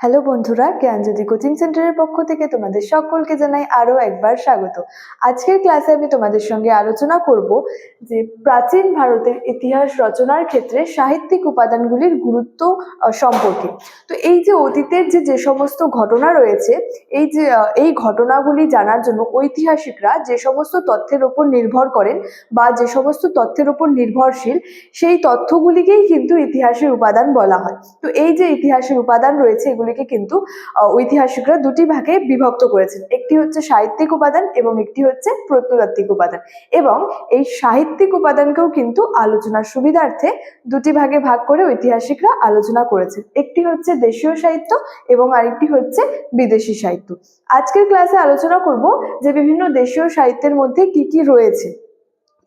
Hello বন্ধুরা, জ্ঞানজ্যোতি coaching সেন্টারের পক্ষ থেকে তোমাদের সকলকে জানাই আরও একবার স্বাগত। আজকের ক্লাসে আমি তোমাদের সঙ্গে আলোচনা করব যে প্রাচীন ভারতের ইতিহাস রচনার ক্ষেত্রে সাহিত্যিক উপাদানগুলির গুরুত্ব সম্পর্কে। তো এই যে অতীতের যে যে সমস্ত ঘটনা রয়েছে, এই যে এই ঘটনাগুলি জানার জন্য ঐতিহাসিকরা যে সমস্ত তথ্যের ওপর নির্ভর করেন বা যে সমস্ত তথ্যের উপর নির্ভরশীল, সেই তথ্যগুলিকেই কিন্তু ইতিহাসের উপাদান বলা হয়। তো এই যে ইতিহাসের উপাদান রয়েছে এগুলিকে কিন্তু ঐতিহাসিকরা দুটি ভাগে বিভক্ত করেছেন। একটি হচ্ছে সাহিত্যিক উপাদান এবং একটি হচ্ছে প্রত্নতাত্ত্বিক উপাদান। এবং এই সাহিত্যিক উপাদানকেও কিন্তু আলোচনার সুবিধার্থে দুটি ভাগে ভাগ করে ঐতিহাসিকরা আলোচনা করেছেন। একটি হচ্ছে দেশীয় সাহিত্য এবং আরেকটি হচ্ছে বিদেশি সাহিত্য। আজকের ক্লাসে আলোচনা করব যে বিভিন্ন দেশীয় সাহিত্যের মধ্যে কি কি রয়েছে।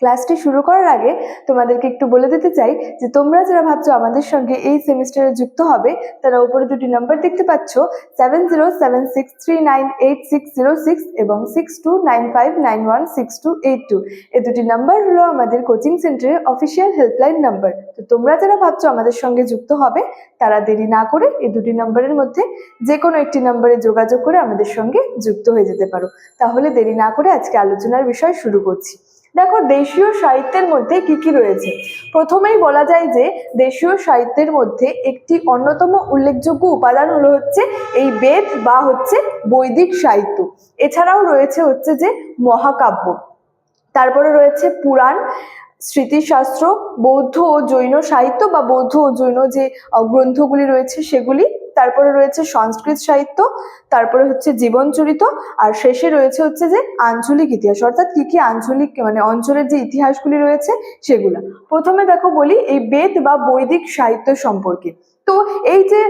ক্লাসটি শুরু করার আগে তোমাদেরকে একটু বলে দিতে চাই যে তোমরা যারা ভাবছ আমাদের সঙ্গে এই সেমিস্টারে যুক্ত হবে, তারা উপরে দুটি নাম্বার দেখতে পাচ্ছ seven zero seven six three nine eight six zero six এবং six two nine five nine one six two eight two এই দুটি নাম্বার হলো আমাদের কোচিং সেন্টারের অফিসিয়াল হেল্পলাইন নাম্বার তো তোমরা যারা ভাবছ আমাদের সঙ্গে যুক্ত হবে, তারা দেরি না করে এই দুটি নাম্বারের মধ্যে যে কোনো একটি নাম্বারে যোগাযোগ করে আমাদের সঙ্গে যুক্ত হয়ে যেতে পারো। তাহলে দেরি না করে আজকে আলোচনার বিষয় শুরু করছি। দেখো, দেশীয় সাহিত্যের মধ্যে কি কি রয়েছে? প্রথমেই বলা যায় যে, দেশীয় সাহিত্যের মধ্যে একটি অন্যতম উল্লেখযোগ্য উপাদান হলো হচ্ছে এই বেদ বা হচ্ছে বৈদিক সাহিত্য। এছাড়াও রয়েছে হচ্ছে যে মহাকাব্য। তারপরে রয়েছে পুরাণ। স্মৃতিশাস্ত্র, বৌদ্ধ ও জৈন সাহিত্য বা বৌদ্ধ ও জৈন যে গ্রন্থগুলি রয়েছে সেগুলি। তারপরে রয়েছে সংস্কৃত সাহিত্য, তারপরে হচ্ছে জীবনচরিত আর শেষে রয়েছে হচ্ছে যে আঞ্চলিক ইতিহাস। অর্থাৎ কি কি আঞ্চলিক মানে অঞ্চলের যে ইতিহাসগুলি রয়েছে সেগুলো। প্রথমে দেখো বলি এই বেদ বা বৈদিক সাহিত্য সম্পর্কে। তো এই যে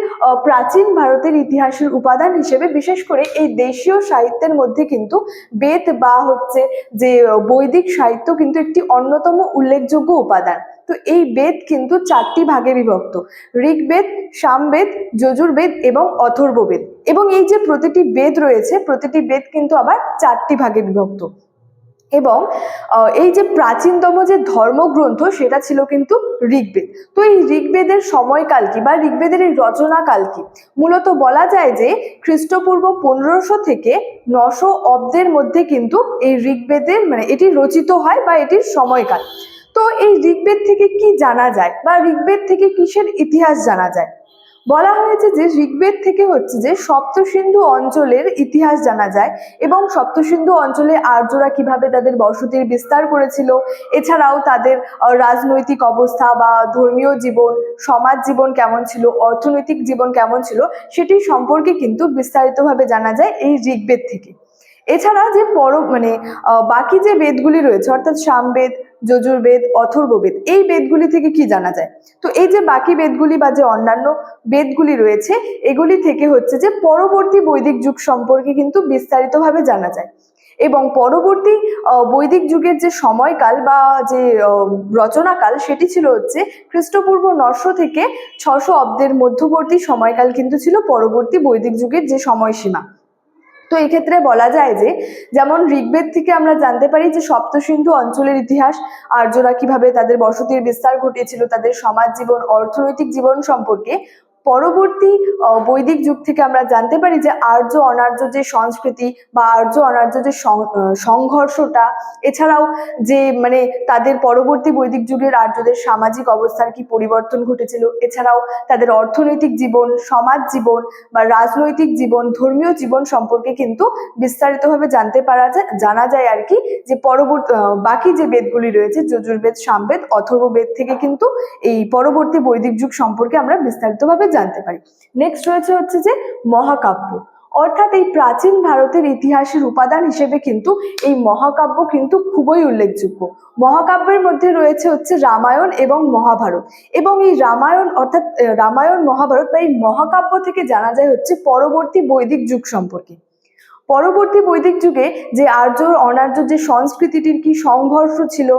প্রাচীন ভারতের ইতিহাসের উপাদান হিসেবে বিশেষ করে এই দেশীয় সাহিত্যের মধ্যে কিন্তু বেদ বা হচ্ছে যে বৈদিক সাহিত্য কিন্তু একটি অন্যতম উল্লেখযোগ্য উপাদান। তো এই বেদ কিন্তু চারটি ভাগে বিভক্ত। ঋগ্বেদ, সামবেদ, যজুর্বেদ এবং অথর্ববেদ। এবং এই যে প্রতিটি বেদ রয়েছে, প্রতিটি বেদ কিন্তু আবার চারটি ভাগে বিভক্ত। এবং এই যে প্রাচীনতম যে ধর্মগ্রন্থ সেটা ছিল কিন্তু ঋগ্বেদ। তো এই ঋগ্বেদের সময়কাল কি বা ঋগ্বেদের এই রচনাকাল কি? মূলত বলা যায় যে খ্রিস্টপূর্ব পনেরোশো থেকে নশো অব্দের মধ্যে কিন্তু এই ঋগ্বেদের মানে এটি রচিত হয় বা এটির সময়কাল। তো এই ঋগ্বেদ থেকে কি জানা যায় বা ঋগ্বেদ থেকে কিসের ইতিহাস জানা যায়? বলা হয়েছে যে ঋগ্বেদ থেকে হচ্ছে যে সপ্তসিন্ধু অঞ্চলের ইতিহাস জানা যায় এবং সপ্তসিন্ধু অঞ্চলে আর্যরা কীভাবে তাদের বসতির বিস্তার করেছিল, এছাড়াও তাদের রাজনৈতিক অবস্থা বা ধর্মীয় জীবন, সমাজ জীবন কেমন ছিল, অর্থনৈতিক জীবন কেমন ছিল, সেটি সম্পর্কে কিন্তু বিস্তারিতভাবে জানা যায় এই ঋগ্বেদ থেকে। এছাড়া যে পর মানে বাকি যে বেদগুলি রয়েছে, অর্থাৎ সামবেদ যজুর্বেদ অথর্ববেদ এই বেদগুলি থেকে কি জানা যায়? তো এই যে বাকি বেদগুলি বা যে অন্যান্য বেদগুলি রয়েছে, এগুলি থেকে হচ্ছে যে পরবর্তী বৈদিক যুগ সম্পর্কে কিন্তু বিস্তারিতভাবে জানা যায়। এবং পরবর্তী বৈদিক যুগের যে সময়কাল বা যে রচনাকাল, সেটি ছিল হচ্ছে খ্রিস্টপূর্ব নশো থেকে ছশো অব্দের মধ্যবর্তী সময়কাল কিন্তু ছিল পরবর্তী বৈদিক যুগের যে সময়সীমা। তো এই ক্ষেত্রে বলা যায় যে, যেমন ঋগ্বেদ থেকে আমরা জানতে পারি যে সপ্তসিন্ধু অঞ্চলের ইতিহাস, আর্যরা কীভাবে তাদের বসতির বিস্তার ঘটিয়েছিল, তাদের সমাজ জীবন, অর্থনৈতিক জীবন সম্পর্কে পরবর্তী বৈদিক যুগ থেকে আমরা জানতে পারি যে আর্য অনার্য যে সংস্কৃতি বা আর্য অনার্য যে সংঘর্ষটা, এছাড়াও যে মানে তাদের পরবর্তী বৈদিক যুগের আর্যদের সামাজিক অবস্থার কি পরিবর্তন ঘটেছিল, এছাড়াও তাদের অর্থনৈতিক জীবন, সমাজ জীবন বা রাজনৈতিক জীবন, ধর্মীয় জীবন সম্পর্কে কিন্তু বিস্তারিতভাবে জানতে পারা যায়, জানা যায় আর কি যে পরবর্তী বাকি যে বেদগুলি রয়েছে, যজুর্বেদ, সামবেদ, অথর্ববেদ থেকে কিন্তু এই পরবর্তী বৈদিক যুগ সম্পর্কে আমরা বিস্তারিতভাবে জানতে পারি। নেক্সট রয়েছে হচ্ছে যে মহাকাব্য। অর্থাৎ এই প্রাচীন ভারতের ইতিহাসের উপাদান হিসেবে কিন্তু এই মহাকাব্য কিন্তু খুবই উল্লেখযোগ্য। মহাকাব্যের মধ্যে রয়েছে হচ্ছে রামায়ণ এবং মহাভারত। এবং এই রামায়ণ অর্থাৎ রামায়ণ, মহাভারত বা এই মহাকাব্য থেকে জানা যায় হচ্ছে পরবর্তী বৈদিক যুগ সম্পর্কে। পরবর্তী বৈদিক যুগে যে আর্য অনার্য যে সংস্কৃতিটির কি সংঘর্ষ ছিল,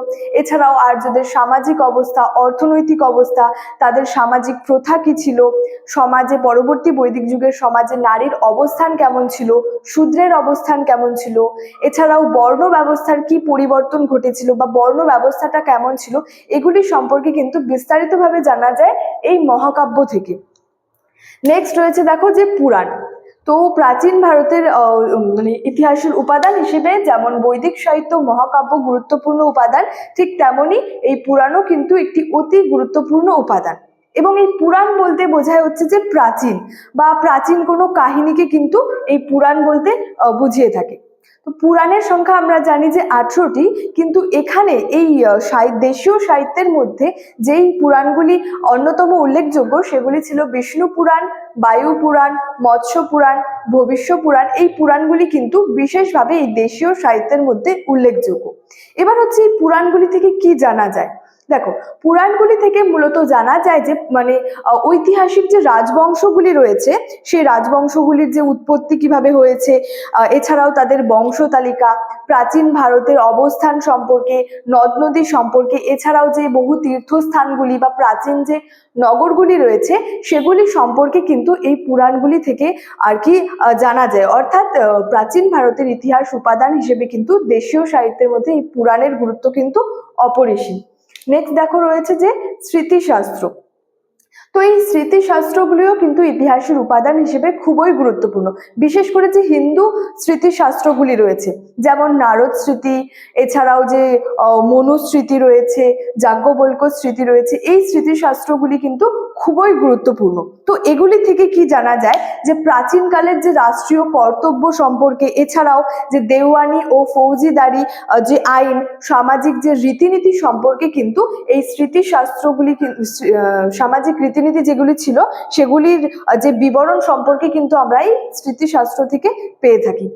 এছাড়াও আর্যদের সামাজিক অবস্থা, অর্থনৈতিক অবস্থা, তাদের সামাজিক প্রথা কি ছিল, সমাজে পরবর্তী বৈদিক যুগের সমাজে নারীর অবস্থান কেমন ছিল, শূদ্রের অবস্থান কেমন ছিল, এছাড়াও বর্ণ ব্যবস্থার কি পরিবর্তন ঘটেছিল বা বর্ণ ব্যবস্থাটা কেমন ছিল, এগুলি সম্পর্কে কিন্তু বিস্তারিতভাবে জানা যায় এই মহাকাব্য থেকে। নেক্সট রয়েছে দেখো যে পুরাণ। তো প্রাচীন ভারতের মানে ইতিহাসের উপাদান হিসেবে যেমন বৈদিক সাহিত্য মহাকাব্য গুরুত্বপূর্ণ উপাদান, ঠিক তেমনই এই পুরাণও কিন্তু একটি অতি গুরুত্বপূর্ণ উপাদান। এবং এই পুরাণ বলতে বোঝায় হচ্ছে যে প্রাচীন, বা প্রাচীন কোনো কাহিনীকে কিন্তু এই পুরাণ বলতে বুঝিয়ে থাকে। তো পুরাণের সংখ্যা আমরা জানি যে আঠেরোটি, কিন্তু এখানে এই দেশীয় সাহিত্যের মধ্যে যেই পুরাণগুলি অন্যতম উল্লেখযোগ্য সেগুলি ছিল বিষ্ণু পুরাণ, বায়ু পুরাণ, মৎস্য পুরাণ, ভবিষ্য পুরাণ। এই পুরাণগুলি কিন্তু বিশেষভাবে এই দেশীয় সাহিত্যের মধ্যে উল্লেখযোগ্য। এবার হচ্ছে এই পুরাণগুলি থেকে কি জানা যায়? দেখো, পুরাণগুলি থেকে মূলত জানা যায় যে মানে ঐতিহাসিক যে রাজবংশগুলি রয়েছে, সেই রাজবংশগুলির যে উৎপত্তি কীভাবে হয়েছে এছাড়াও তাদের বংশ তালিকা, প্রাচীন ভারতের অবস্থান সম্পর্কে, নদ নদী সম্পর্কে, এছাড়াও যে বহু তীর্থস্থানগুলি বা প্রাচীন যে নগরগুলি রয়েছে, সেগুলি সম্পর্কে কিন্তু এই পুরাণগুলি থেকে আর কি জানা যায়। অর্থাৎ প্রাচীন ভারতের ইতিহাস উপাদান হিসেবে কিন্তু দেশীয় সাহিত্যের মধ্যে এই পুরাণের গুরুত্ব কিন্তু অপরিসীম। নেক্সট দেখো রয়েছে যে স্মৃতিশাস্ত্র। তো এই স্মৃতিশাস্ত্রগুলিও কিন্তু ইতিহাসের উপাদান হিসেবে খুবই গুরুত্বপূর্ণ। বিশেষ করে যে হিন্দু স্মৃতিশাস্ত্রগুলি রয়েছে যেমন নারদ স্মৃতি এছাড়াও যে আহ, মনু স্মৃতি রয়েছে যাজ্ঞবল্ক স্মৃতি রয়েছে এই স্মৃতিশাস্ত্রগুলি কিন্তু খুবই গুরুত্বপূর্ণ। তো এগুলি থেকে কি জানা যায় যে প্রাচীনকালের যে রাষ্ট্রীয় কর্তব্য সম্পর্কে এছাড়াও যে দেওয়ানি ও ফৌজিদারি যে আইন সামাজিক যে রীতিনীতি সম্পর্কে কিন্তু এই স্মৃতিশাস্ত্রগুলি সামাজিক রীতিনীতি যেগুলি ছিল, সেগুলির যে বিবরণ সম্পর্কে কিন্তু আমরা এই স্মৃতিশাস্ত্র থেকে পেয়ে থাকি।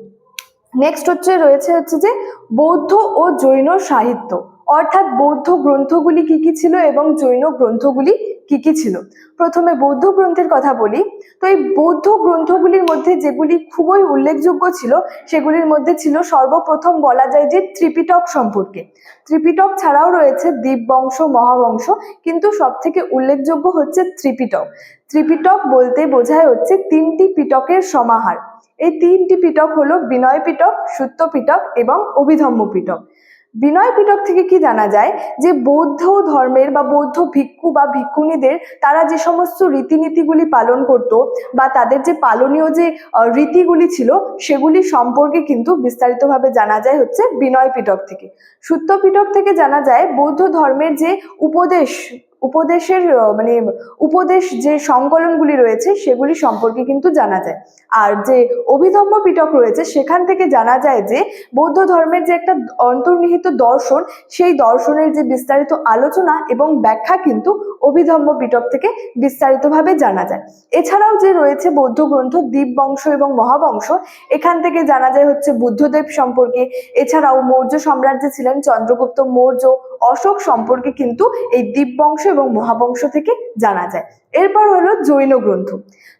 নেক্সট হচ্ছে, রয়েছে হচ্ছে যে বৌদ্ধ ও জৈন সাহিত্য। অর্থাৎ বৌদ্ধ গ্রন্থগুলি কি কি ছিল এবং জৈন গ্রন্থগুলি কি কি ছিল? প্রথমে বৌদ্ধ গ্রন্থের কথা বলি। তো এই বৌদ্ধ গ্রন্থগুলির মধ্যে যেগুলি খুবই উল্লেখযোগ্য ছিল, সেগুলির মধ্যে ছিল সর্বপ্রথম বলা যায় যে ত্রিপিটক সম্পর্কে। ত্রিপিটক ছাড়াও রয়েছে দীপবংশ মহাবংশ, কিন্তু সব থেকে উল্লেখযোগ্য হচ্ছে ত্রিপিটক। ত্রিপিটক বলতে বোঝায় হচ্ছে তিনটি পিটকের সমাহার। এই তিনটি পিটক হলো বিনয় পিটক সূত্য পিটক এবং অভিধম্ম পিটক বিনয় পিটক থেকে কি জানা যায় যে বৌদ্ধ ধর্মের বা বৌদ্ধ ভিক্ষু বা ভিক্ষুণীদের তারা যে সমস্ত রীতিনীতিগুলি পালন করত বা তাদের যে পালনীয় যে রীতিগুলি ছিল সেগুলি সম্পর্কে কিন্তু বিস্তারিতভাবে জানা যায় হচ্ছে বিনয় পিটক থেকে। সূত্র পিটক থেকে জানা যায় বৌদ্ধ ধর্মের যে উপদেশ উপদেশের মানে উপদেশ যে সংকলনগুলি রয়েছে সেগুলি সম্পর্কে কিন্তু জানা যায়। আর যে অভিধম্ম পিটক রয়েছে সেখান থেকে জানা যায় যে বৌদ্ধ ধর্মের যে একটা অন্তর্নিহিত দর্শন, সেই দর্শনের যে বিস্তারিত আলোচনা এবং ব্যাখ্যা কিন্তু অভিধম্ম পিটক থেকে বিস্তারিতভাবে জানা যায়। এছাড়াও যে রয়েছে বৌদ্ধ গ্রন্থ দীপবংশ এবং মহাবংশ, এখান থেকে জানা যায় হচ্ছে বুদ্ধদেব সম্পর্কে। এছাড়াও মৌর্য সম্রাট যে ছিলেন চন্দ্রগুপ্ত মৌর্য। অশোক সম্পর্কে কিন্তু এই দীপবংশ এবং মহাবংশ থেকে জানা যায়। এরপর হলো জৈন গ্রন্থ।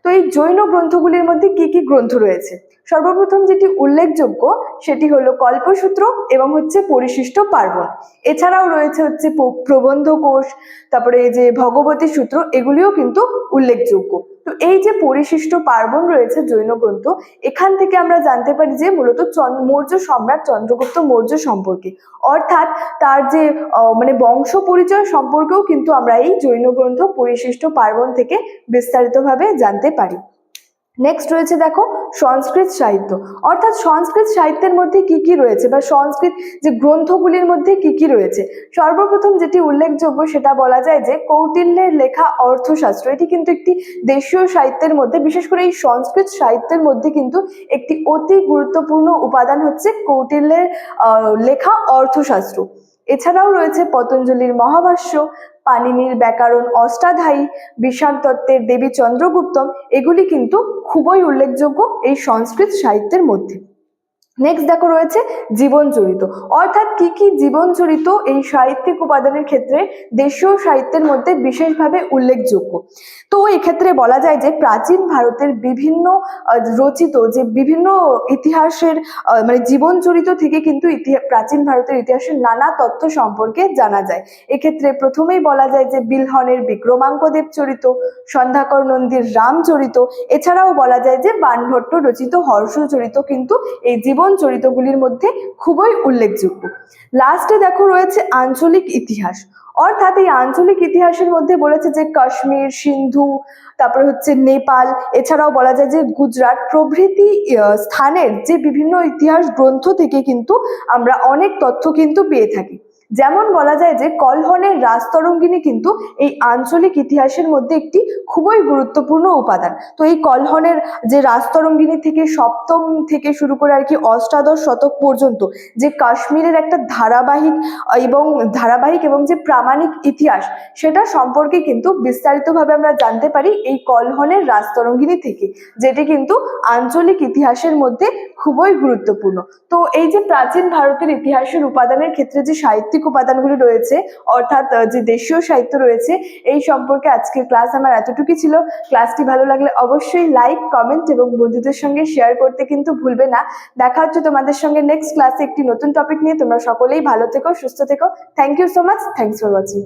তো এই জৈন গ্রন্থগুলির মধ্যে কি কি গ্রন্থ রয়েছে? সর্বপ্রথম যেটি উল্লেখযোগ্য, সেটি হলো কল্পসূত্র এবং হচ্ছে পরিশিষ্ট পার্বণ। এছাড়াও রয়েছে হচ্ছে প্রবন্ধ কোষ, তারপরে এই যে ভগবতী সূত্র, এগুলিও কিন্তু উল্লেখযোগ্য। তো এই যে পরিশিষ্ট পার্বণ রয়েছে জৈন গ্রন্থ, এখান থেকে আমরা জানতে পারি যে মূলত মৌর্য সম্রাট চন্দ্রগুপ্ত মৌর্য সম্পর্কে। অর্থাৎ তার যে মানে বংশ পরিচয় সম্পর্কেও কিন্তু আমরা এই জৈন গ্রন্থ পরিশিষ্ট পার্বণ থেকে বিস্তারিতভাবে জানতে পারি। নেক্সট রয়েছে দেখো সংস্কৃত সাহিত্য। অর্থাৎ সংস্কৃত সাহিত্যের মধ্যে কি কি রয়েছে বা সংস্কৃত যে গ্রন্থগুলির মধ্যে কি কি রয়েছে? সর্বপ্রথম যেটি উল্লেখযোগ্য সেটা বলা যায় যে কৌটিল্যের লেখা অর্থশাস্ত্র। এটি কিন্তু একটি দেশীয় সাহিত্যের মধ্যে, বিশেষ করে এই সংস্কৃত সাহিত্যের মধ্যে কিন্তু একটি অতি গুরুত্বপূর্ণ উপাদান হচ্ছে কৌটিল্যের লেখা অর্থশাস্ত্র। এছাড়াও রয়েছে পতঞ্জলির মহাভাষ্য পাণিনির ব্যাকরণ অষ্টাধায়ী তত্ত্বের দেবী চন্দ্রগুপ্তম এগুলি কিন্তু খুবই উল্লেখযোগ্য এই সংস্কৃত সাহিত্যের মধ্যে। নেক্সট দেখো রয়েছে জীবন চরিত। অর্থাৎ কি কি জীবন চরিত এই সাহিত্যিক উপাদানের ক্ষেত্রে দেশীয় সাহিত্যের মধ্যে বিশেষভাবে উল্লেখযোগ্য? তো এক্ষেত্রে বলা যায় যে প্রাচীন ভারতের বিভিন্ন রচিত যে বিভিন্ন ইতিহাসের মানে জীবন চরিত থেকে কিন্তু প্রাচীন ভারতের ইতিহাসের নানা তথ্য সম্পর্কে জানা যায়। এক্ষেত্রে প্রথমেই বলা যায় যে বিলহনের বিক্রমাঙ্কদেব চরিত, সন্ধ্যাকর নন্দীর রামচরিত এছাড়াও বলা যায় যে বাণভট্ট রচিত হর্ষচরিত কিন্তু এই জীবন চরিতগুলির মধ্যে খুবই উল্লেখযোগ্য। লাস্টে দেখো রয়েছে আঞ্চলিক ইতিহাস। অর্থাৎ এই আঞ্চলিক ইতিহাসের মধ্যে বলেছে যে কাশ্মীর, সিন্ধু, তারপরে হচ্ছে নেপাল, এছাড়াও বলা যায় যে গুজরাট প্রভৃতি স্থানের যে বিভিন্ন ইতিহাস গ্রন্থ থেকে কিন্তু আমরা অনেক তথ্য কিন্তু পেয়ে থাকি। যেমন বলা যায় যে কলহনের রাজতরঙ্গিনী কিন্তু এই আঞ্চলিক ইতিহাসের মধ্যে একটি খুবই গুরুত্বপূর্ণ উপাদান। তো এই কলহনের যে রাজতরঙ্গিনী থেকে সপ্তম থেকে শুরু করে আর কি অষ্টাদশ শতক পর্যন্ত যে কাশ্মীরের একটা ধারাবাহিক এবং ধারাবাহিক এবং যে প্রামাণিক ইতিহাস, সেটা সম্পর্কে কিন্তু বিস্তারিতভাবে আমরা জানতে পারি এই কলহনের রাজতরঙ্গিনী থেকে, যেটি কিন্তু আঞ্চলিক ইতিহাসের মধ্যে খুবই গুরুত্বপূর্ণ। তো এই যে প্রাচীন ভারতের ইতিহাসের উপাদানের ক্ষেত্রে যে সাহিত্যিক উপাদানগুলি রয়েছে, অর্থাৎ যে দেশীয় সাহিত্য রয়েছে, এই সম্পর্কে আজকের ক্লাস আমার এতটুকুই ছিল। ক্লাসটি ভালো লাগলে অবশ্যই লাইক, কমেন্ট এবং বন্ধুদের সঙ্গে শেয়ার করতে কিন্তু ভুলবে না। দেখা হচ্ছে তোমাদের সঙ্গে নেক্সট ক্লাসে একটি নতুন টপিক নিয়ে। তোমরা সকলেই ভালো থেকো, সুস্থ থেকো। Thank you so much thanks for watching